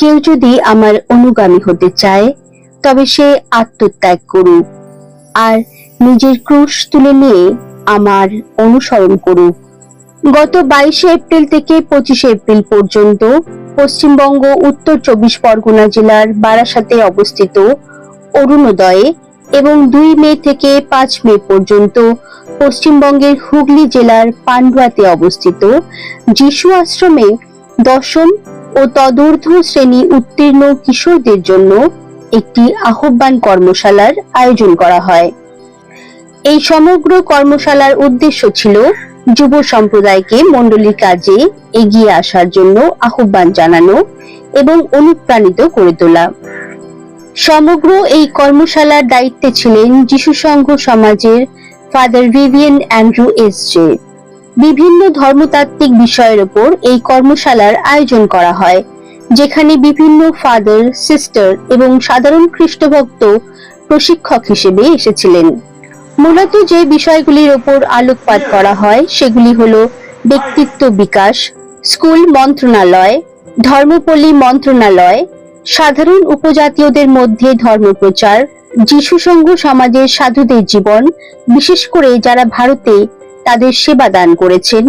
কেউ যদি আমার অনুগামী হতে চায়, তবে সে আত্মত্যাগ করুক আর নিজের ক্রুশ তুলে নিয়ে আমার অনুসরণ করুক। গত বাইশে এপ্রিল থেকে পঁচিশে এপ্রিল পর্যন্ত পশ্চিমবঙ্গ, উত্তর চব্বিশ পরগনা জেলার বারাসাতে অবস্থিত অরুণোদয়ে এবং দুই মে থেকে পাঁচ মে পর্যন্ত পশ্চিমবঙ্গের হুগলি জেলার পান্ডুয়াতে অবস্থিত যিশু আশ্রমে দশম ও তদূর্ধ্ব শ্রেণি উত্তীর্ণ কিশোরদের জন্য একটি আহ্বান কর্মশালার আয়োজন করা হয়। এই সমগ্র কর্মশালার উদ্দেশ্য ছিল যুব সম্প্রদায়কে মণ্ডলীর কাজে এগিয়ে আসার জন্য আহ্বান জানানো এবং অনুপ্রাণিত করে তোলা। সমগ্র এই কর্মশালার দায়িত্বে ছিলেন যিশু সংঘ সমাজের father Vivian Andrew S J. বিভিন্ন ধর্মতাত্ত্বিক বিষয়ের ওপর এই কর্মশালার আয়োজন করা হয়, যেখানে বিভিন্ন ফাদার, সিস্টার এবং সাধারণ খ্রিস্টভক্ত প্রশিক্ষক হিসেবে এসেছিলেন। মূলত যে বিষয়গুলির ওপর আলোকপাত করা হয় সেগুলি হলো ব্যক্তিত্ব বিকাশ, স্কুল মন্ত্রণালয়, ধর্মপল্লী মন্ত্রণালয়, সাধারণ উপজাতীয়দের মধ্যে ধর্মপ্রচার যিশু সংঘ সমাজের সাধুদের জীবন, বিশেষ করে যারা ভারতে তাদের সেবা দান করেছেন।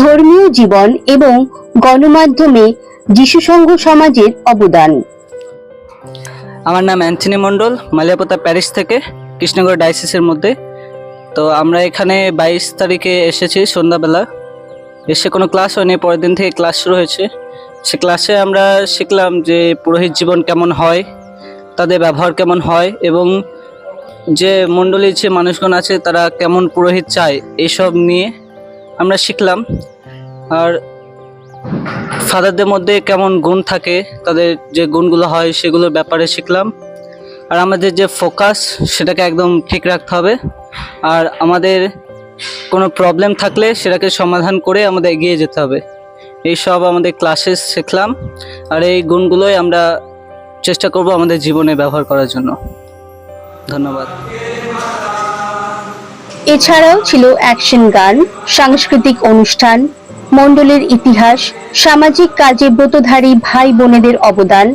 ধর্মীয় জীবন এবং গণমাধ্যমে যিশু সংঘ সমাজের অবদান। আমার নাম অ্যান্থনি মণ্ডল, মালিয়াপোতা প্যারিস থেকে কৃষ্ণগড় ডায়াসিসের মধ্যে। তো আমরা এখানে বাইশ তারিখে এসেছি সন্ধ্যাবেলা। এসে কোনো ক্লাস হয়নি, পরের দিন থেকে ক্লাস শুরু হয়েছে। সে ক্লাসে আমরা শিখলাম যে পুরোহিত জীবন কেমন হয়, তাদের ব্যবহার কেমন হয় এবং যে মণ্ডলীর যে মানুষগণ আছে, তারা কেমন পুরোহিত চায় এইসব নিয়ে আমরা শিখলাম। আর ফাদারদের মধ্যে কেমন গুণ থাকে, তাদের যে গুণগুলো হয়, সেগুলোর ব্যাপারে শিখলাম। আর আমাদের যে ফোকাস, সেটাকে একদম ঠিক রাখতে হবে। আর আমাদের কোনো প্রবলেম থাকলে, সেটাকে সমাধান করে আমাদের এগিয়ে যেতে হবে। এইসব আমাদের ক্লাসে শিখলাম। আর এই গুণগুলোই আমরা চেষ্টা করব আমাদের জীবনে ব্যবহার করার জন্য। ধন্যবাদ। এছাড়াও ছিল অ্যাকশন গান সাংস্কৃতিক অনুষ্ঠান মণ্ডলের ইতিহাস সামাজিক কাজে ব্রতধারী ভাই বোনেদের অবদান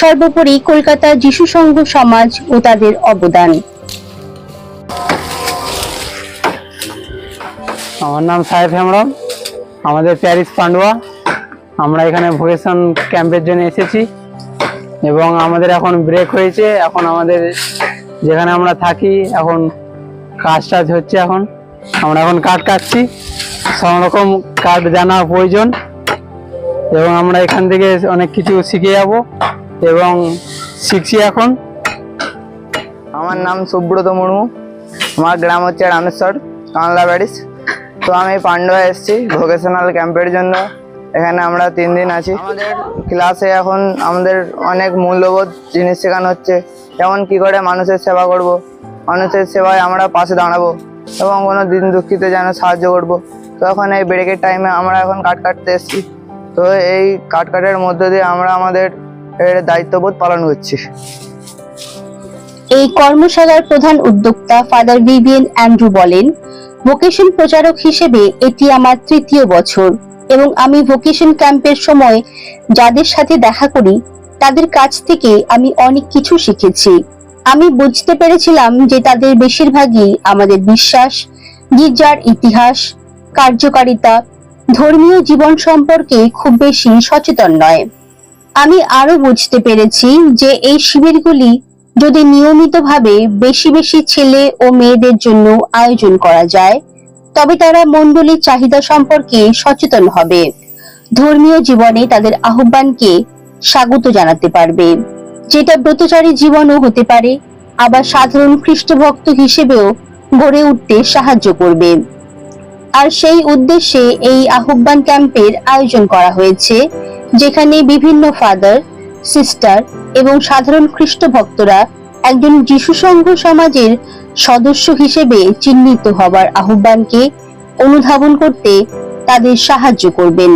সর্বোপরি কলকাতা যিশু সংঘ সমাজ ও তাদের অবদান। আমার নাম সাহেব হেমরম আমাদের প্যারিস পান্ডুয়া। আমরা এখানে ভোকেশন ক্যাম্পের জন্য এসেছি এবং আমাদের এখন ব্রেক হয়েছে। এখন আমাদের যেখানে আমরা থাকি, এখন কাজ টাজ হচ্ছে এখন। আমরা এখন কাঠ কাটছি, সব রকম কাঠ জানা প্রয়োজন। এবং আমরা এখান থেকে অনেক কিছু শিখে যাব এবং শিখছি এখন। আমার নাম সুব্রত মুর্মু, আমার গ্রাম হচ্ছে রামেশ্বর, কানলা ব্যারিস। তো আমি পান্ডুয়া এসেছি ভোকেশনাল ক্যাম্পের জন্য। এখানে আমরা তিন দিন আছি। আমাদের ক্লাসে এখন আমাদের অনেক মূল্যবোধ জিনিস শেখানো হচ্ছে। যেমন কি করে মানুষের সেবা করব? মানুষের সেবায় আমরা পাশে দাঁড়াবো এবং কোনো দিন দুঃখিত যেন সাহায্য করব। তো এখন এই ব্রেকের টাইমে আমরা এখন কাট কাটতে এসেছি। তো এই কাট কাটের মধ্য দিয়ে আমরা আমাদের দায়িত্ববোধ পালন করছি। এই কর্মশালার প্রধান উদ্যোক্তা ফাদার ভিভিয়ান অ্যান্ড্রু বলেন, ভোকেশন প্রচারক হিসেবে এটি আমার তৃতীয় বছর এবং আমি ভোকেশন ক্যাম্পের সময় যাদের সাথে দেখা করি তাদের কাছ থেকে আমি অনেক কিছু শিখেছি। আমি বুঝতে পেরেছিলাম যে তাদের বেশিরভাগই আমাদের বিশ্বাস, গির্জার ইতিহাস, কার্যকারিতা, ধর্মীয় জীবন সম্পর্কে খুব বেশি সচেতন নয়। আমি আরও বুঝতে পেরেছি যে এই শিবিরগুলি যদি নিয়মিতভাবে বেশি বেশি ছেলে ও মেয়েদের জন্য আয়োজন করা যায়, তবে তারা মণ্ডলীর চাহিদা সম্পর্কে সচেতন হবে। ধর্মীয় জীবনে তাদের আহ্বানকে স্বাগত জানাতে পারবে। যেটা ব্রতচারী জীবনও হতে পারে, আবার সাধারণ খ্রিস্টভক্ত হিসেবেও গড়ে উঠতে সাহায্য করবে। আর সেই উদ্দেশ্যে এই আহ্বান ক্যাম্পের আয়োজন করা হয়েছে, যেখানে বিভিন্ন ফাদার, সিস্টার এবং সাধারণ খ্রিস্ট ভক্তরা একজন যিশু সংঘ সমাজের সদস্য হিসেবে চিহ্নিত হবার আহ্বানকে অনুধাবন করতে তাদের সাহায্য করবেন।